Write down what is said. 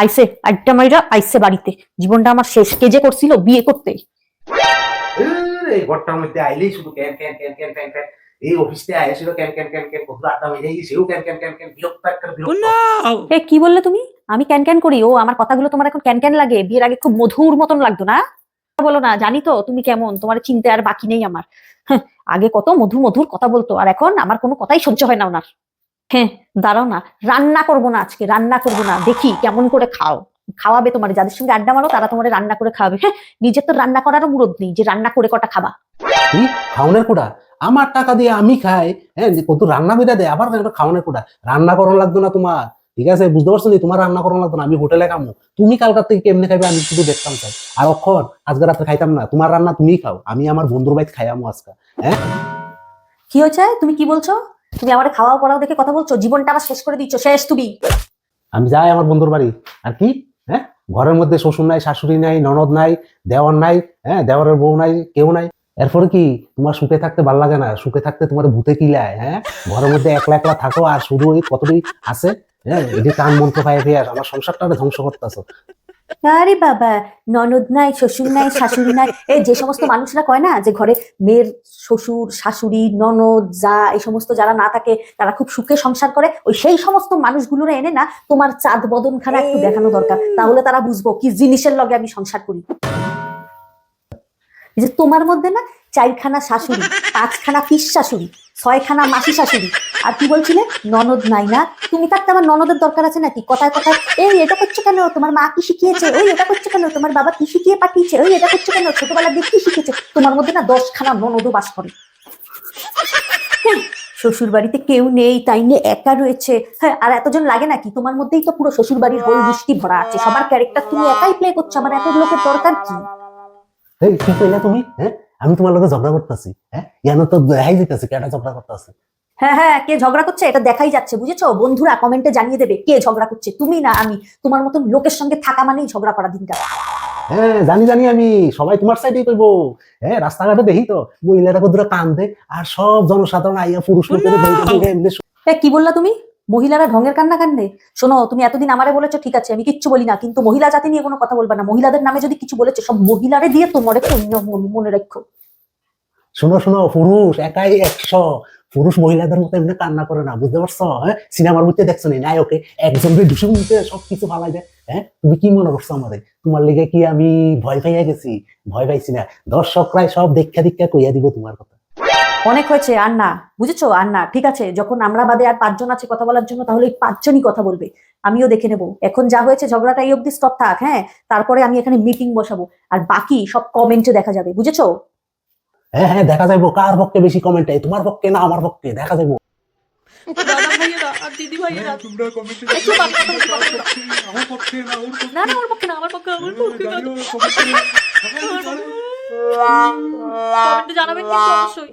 আইসে আড্ডা মাইরা আইসে বাড়িতে। জীবনটা আমার শেষ কে যে করছিল বিয়ে করতে। এই ঘরটার মধ্যে আইলেই শুধু ক্যান ক্যান ক্যান ক্যান ক্যান ক্যান। এই অফিসে আইছিল ক্যান ক্যান ক্যান ক্যান। কত আড্ডা মেরে সেও ক্যান ক্যান ক্যান ক্যান। বিরক্ত একটা বিরক্ত। এ কি বললে তুমি? আমি ক্যান ক্যান করি। ও আমার কথাগুলো তোমার এখন ক্যান ক্যান লাগে। বিয়ের আগে খুব মধুর মতন লাগতো না? বলো না জানি তো তুমি কেমন। তোমার চিনতে আর বাকি নেই আমার। হ্যাঁ, আগে কত মধুর মধুর কথা বলতো আর এখন আমার কোনো কথাই সহ্য হয় না ওনার। হ্যাঁ দাঁড়াও না রান্না করব না আজকে রান্না করব না দেখি কেমন করে খাও। খাওয়াবে তোমার যাদের সঙ্গে আড্ডা মারো তারা তোমার রান্না করে খাওয়াবে। হ্যাঁ নিজের তো রান্না করারও মুরদ নেই যে রান্না করে কটা খাবা। তুই খাওনের কোটা আমার টাকা দিয়ে আমি খাই হ্যাঁ যে কত রান্না করে দেয় আবার একটা খাওনের কোটা রান্না করানো লাগতো না তোমার। ঠিক আছে বুঝতে পারছ নি? তোমার রান্না করানো লাগতো না আমি হোটেলে কামো। তুমি কালকার থেকে কেমনে খাইবে আমি শুধু দেখতাম চাই। আর অক্ষর আজকে রাত্রে খাইতাম না তোমার রান্না তুমি খাও। আমি আমার বন্ধুর বাইক খাইয়ামো আজকে হ্যাঁ? কি হয়েছে? তুমি কি বলছো? তুমি আমার খাওয়া পড়াও দেখে কথা বলছো, জীবনটা আমার শেষ করে দিচ্ছ, শেষ তুমি। আমি যাই আমার বন্ধুর বাড়ি। আর কি? হ্যাঁ? ঘরের মধ্যে শ্বশুর নাই, শাশুড়ি নাই, ননদ নাই, দেওয়ার নাই হ্যাঁ? দেওয়ারের বউ নাই, কেউ নাই। এরপরে কি? তোমার সুখে থাকতে ভালো লাগে না? সুখে থাকতে তোমার ভূতে কি কিলায় হ্যাঁ? ঘরের মধ্যে একলা একলা থাকো আর শুধু ওই কতটি আছে হ্যাঁ? এটি কান মন্ত্র ফিরে আমার সংসারটা ধ্বংস করতেছো। আরে বাবা ননদ নাই শ্বশুর নাই শাশুড়ি নাই এই যে সমস্ত মানুষরা কয় না যে ঘরে মেয়ের শ্বশুর শাশুড়ি ননদ যা এই সমস্ত যারা না থাকে তারা খুব সুখে সংসার করে ওই সেই সমস্ত মানুষগুলোরা এনে না তোমার চাঁদ বদনখানা একটু দেখানো দরকার। তাহলে তারা বুঝব কি জিনিসের লগে আমি সংসার করি। এই যে তোমার মধ্যে না চারখানা শাশুড়ি পাঁচখানা পিস শাশুড়ি ছয়খানা মাসি শাশুড়ি আর কি বলছিলে? ননদ নাই না? তুমি থাকতে আমার ননদের দরকার আছে নাকি? কথায় কথায় এই এটা করছ কেন? তোমার মা কি শিখিয়েছে? ওই এটা করছ কেন? তোমার বাবা কি শিখিয়ে পাঠিয়েছে? ওই এটা করছ কেন? ছোটবেলা দিয়ে কি শিখেছে? তোমার মধ্যে না দশখানা ননদও বাস করে। হ্যাঁ, শ্বশুর বাড়িতে কেউ নেই তাই নিয়ে একা রয়েছে। হ্যাঁ আর এতজন লাগে নাকি? তোমার মধ্যেই তো পুরো শ্বশুর বাড়ির হোল বৃষ্টি ভরা আছে। সবার ক্যারেক্টার তুমি একাই প্লে করছ। আমার এত লোকের দরকার কি? এই কি কইলা তুমি? হ্যাঁ আমি তোমার লগে ঝগড়া করতেছি। হ্যাঁ ইয়ানো তো দেখাই দিতেছি কেটা ঝগড়া করতেছে? হ্যাঁ হ্যাঁ কে ঝগড়া করছে? এটা দেখাই যাচ্ছে বুঝেছ? বন্ধুরা কমেন্টে জানিয়ে দেবে কে ঝগড়া করছে তুমি না আমি। তোমার মতন লোকের সঙ্গে থাকা মানেই ঝগড়া করা দিনটা। হ্যাঁ জানি জানি আমি। সবাই তোমার সাইডেই কইবো হ্যাঁ রাস্তাঘাটে দেখি তো মহিলাটা কত কান্দে আর সব জনসাধারণ আইয়া পুরুষ কি বললা তুমি? মহিলারা ঢঙের কান্না কান্দে? শোনো তুমি এতদিন আমারে বলেছ ঠিক আছে আমি কিচ্ছু বলি না কিন্তু মহিলা জাতি নিয়ে কোনো কথা বলবা না। মহিলাদের নামে যদি কিছু বলেছ সব মহিলারে দিয়ে তোমার একটু মনে- মনে রাখো। শোনো শোনো পুরুষ একাই একশো। পুরুষ মহিলাদের মতো এমনি কান্না করে না, বুঝতে পারছ? হ্যাঁ? সিনেমার মধ্যে দেখছ নি? নায়কে, একজনকে ঢুসে মুখে সবকিছু ফালাই দেয়। হ্যাঁ? তুমি কি মনে করছ আমাদের? তোমার লেগে কি আমি ভয় পাইয়া গেছি? ভয় পাইছি না। দর্শকরাই সব দেখা দীক্ষা কইয়া দিব তোমার কথা। অনেক হয়েছে আর না বুঝেছ আর না ঠিক আছে, যখন আমরা বাদে আর পাঁচজন আছে কথা বলার জন্য, তাহলে পাঁচজনই কথা বলবে। আমিও দেখে নেব। এখন যা হয়েছে ঝগড়াটা এই অব্দি স্টপ থাক হ্যাঁ? তারপরে আমি এখানে মিটিং বসাবো। আর বাকি সব কমেন্টে দেখা যাবে, বুঝেছ? হ্যাঁ হ্যাঁ দেখা যাইবো। কার পক্ষে বেশি কমেন্ট আই তোমার পক্ষে না আমার পক্ষে? দেখা যাইবো। জানিও। কমেন্টে কমেন্টে জানাবেন কিন্তু অবশ্যই।